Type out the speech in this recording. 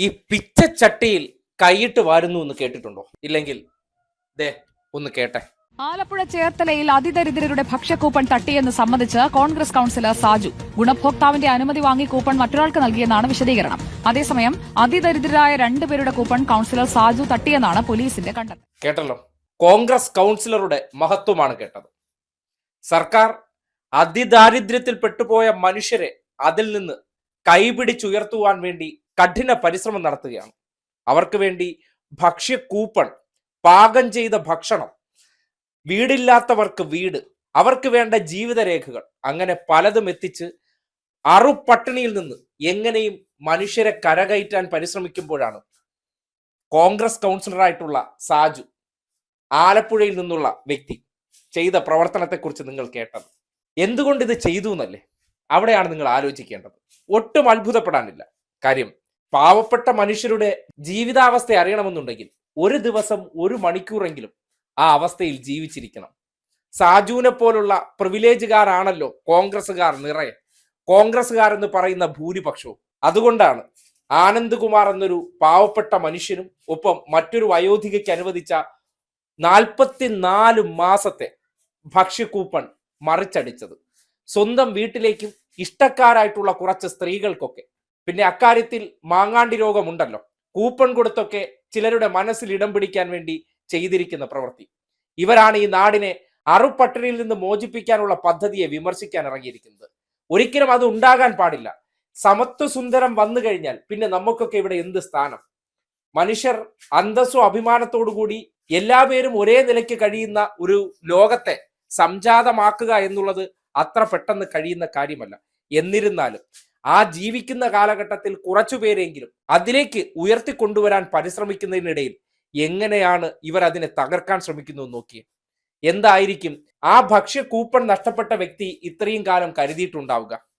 ഈ പിച്ചച്ചട്ടിയിൽ കൈയിട്ട് വാരുന്നു എന്ന് കേട്ടിട്ടുണ്ടോ? ഇല്ലെങ്കിൽ ദേ ഒന്ന് കേട്ടെ. ആലപ്പുഴ ചേർത്തലയിൽ അതിദരിദ്രരുടെ ഭക്ഷ്യക്കൂപ്പൺ തട്ടിയെന്ന് സംബന്ധിച്ച് കോൺഗ്രസ് കൌൺസിലർ സാജു ഗുണഭോക്താവിന്റെ അനുമതി വാങ്ങി കൂപ്പൺ മറ്റൊരാൾക്ക് നൽകിയെന്നാണ് വിശദീകരണം. അതേസമയം അതിദരിദ്രരായ രണ്ടുപേരുടെ കൂപ്പൺ കൌൺസിലർ സാജു തട്ടിയെന്നാണ് പോലീസിന്റെ കണ്ടെത്തൽ. കേട്ടല്ലോ. കോൺഗ്രസ് കൌൺസിലറുടെ മഹത്വമാണ് കേട്ടത്. സർക്കാർ അതിദാരിദ്ര്യത്തിൽ പെട്ടുപോയ മനുഷ്യരെ അതിൽ നിന്ന് കൈപിടിച്ചുയർത്തുവാൻ വേണ്ടി കഠിന പരിശ്രമം നടത്തുകയാണ്. അവർക്ക് വേണ്ടി ഭക്ഷ്യ കൂപ്പൺ പാകം ചെയ്ത ഭക്ഷണം വീടില്ലാത്തവർക്ക് വീട് അവർക്ക് വേണ്ട ജീവിതരേഖകൾ അങ്ങനെ പലതും എത്തിച്ച് അറുപട്ടിണിയിൽ നിന്ന് എങ്ങനെയും മനുഷ്യരെ കരകയറ്റാൻ പരിശ്രമിക്കുമ്പോഴാണ് കോൺഗ്രസ് കൗൺസിലറായിട്ടുള്ള സാജു ആലപ്പുഴയിൽ നിന്നുള്ള വ്യക്തി ചെയ്ത പ്രവർത്തനത്തെക്കുറിച്ച് നിങ്ങൾ കേട്ടത്. എന്തുകൊണ്ട് ഇത് ചെയ്തു എന്നല്ലേ? അവിടെയാണ് നിങ്ങൾ ആലോചിക്കേണ്ടത്. ഒട്ടും അത്ഭുതപ്പെടാനില്ല. കാര്യം പാവപ്പെട്ട മനുഷ്യരുടെ ജീവിതാവസ്ഥ അറിയണമെന്നുണ്ടെങ്കിൽ ഒരു ദിവസം ഒരു മണിക്കൂറെങ്കിലും ആ അവസ്ഥയിൽ ജീവിച്ചിരിക്കണം. സാജുവിനെ പോലുള്ള പ്രിവിലേജുകാരാണല്ലോ കോൺഗ്രസ്സുകാർ നിറയെ. കോൺഗ്രസ്സുകാർ എന്ന് പറയുന്ന ഭൂരിപക്ഷവും. അതുകൊണ്ടാണ് ആനന്ദ് കുമാർ എന്നൊരു പാവപ്പെട്ട മനുഷ്യനും ഒപ്പം മറ്റൊരു വയോധികയ്ക്ക് അനുവദിച്ച നാൽപ്പത്തിനാല് മാസത്തെ ഭക്ഷ്യക്കൂപ്പൺ മറിച്ചടിച്ചത്. സ്വന്തം വീട്ടിലേക്കും ഇഷ്ടക്കാരായിട്ടുള്ള കുറച്ച് സ്ത്രീകൾക്കൊക്കെ പിന്നെ അക്കാര്യത്തിൽ മാങ്ങാണ്ടി രോഗമുണ്ടല്ലോ. കൂപ്പൺ കൊടുത്തൊക്കെ ചിലരുടെ മനസ്സിൽ ഇടം പിടിക്കാൻ വേണ്ടി ചെയ്തിരിക്കുന്ന പ്രവൃത്തി. ഇവരാണ് ഈ നാടിനെ അറുപട്ടിണിയിൽ നിന്ന് മോചിപ്പിക്കാനുള്ള പദ്ധതിയെ വിമർശിക്കാൻ ഇറങ്ങിയിരിക്കുന്നത്. ഒരിക്കലും അത് ഉണ്ടാകാൻ പാടില്ല. സമത്വ സുന്ദരം വന്നു കഴിഞ്ഞാൽ പിന്നെ നമുക്കൊക്കെ ഇവിടെ എന്ത് സ്ഥാനം? മനുഷ്യർ അന്തസ്സും അഭിമാനത്തോടു കൂടി എല്ലാ പേരും ഒരേ നിലയ്ക്ക് കഴിയുന്ന ഒരു ലോകത്തെ സംജാതമാക്കുക എന്നുള്ളത് അത്ര പെട്ടെന്ന് കഴിയുന്ന കാര്യമല്ല. എന്നിരുന്നാലും ആ ജീവിക്കുന്ന കാലഘട്ടത്തിൽ കുറച്ചു പേരെങ്കിലും അതിലേക്ക് ഉയർത്തിക്കൊണ്ടുവരാൻ പരിശ്രമിക്കുന്നതിനിടയിൽ എങ്ങനെയാണ് ഇവർ അതിനെ തകർക്കാൻ ശ്രമിക്കുന്നു എന്ന് നോക്കിയേ. എന്തായിരിക്കും? ആ ഭക്ഷ്യ കൂപ്പൺ നഷ്ടപ്പെട്ട വ്യക്തി ഇത്രയും കാലം കരുതിയിട്ടുണ്ടാവുക.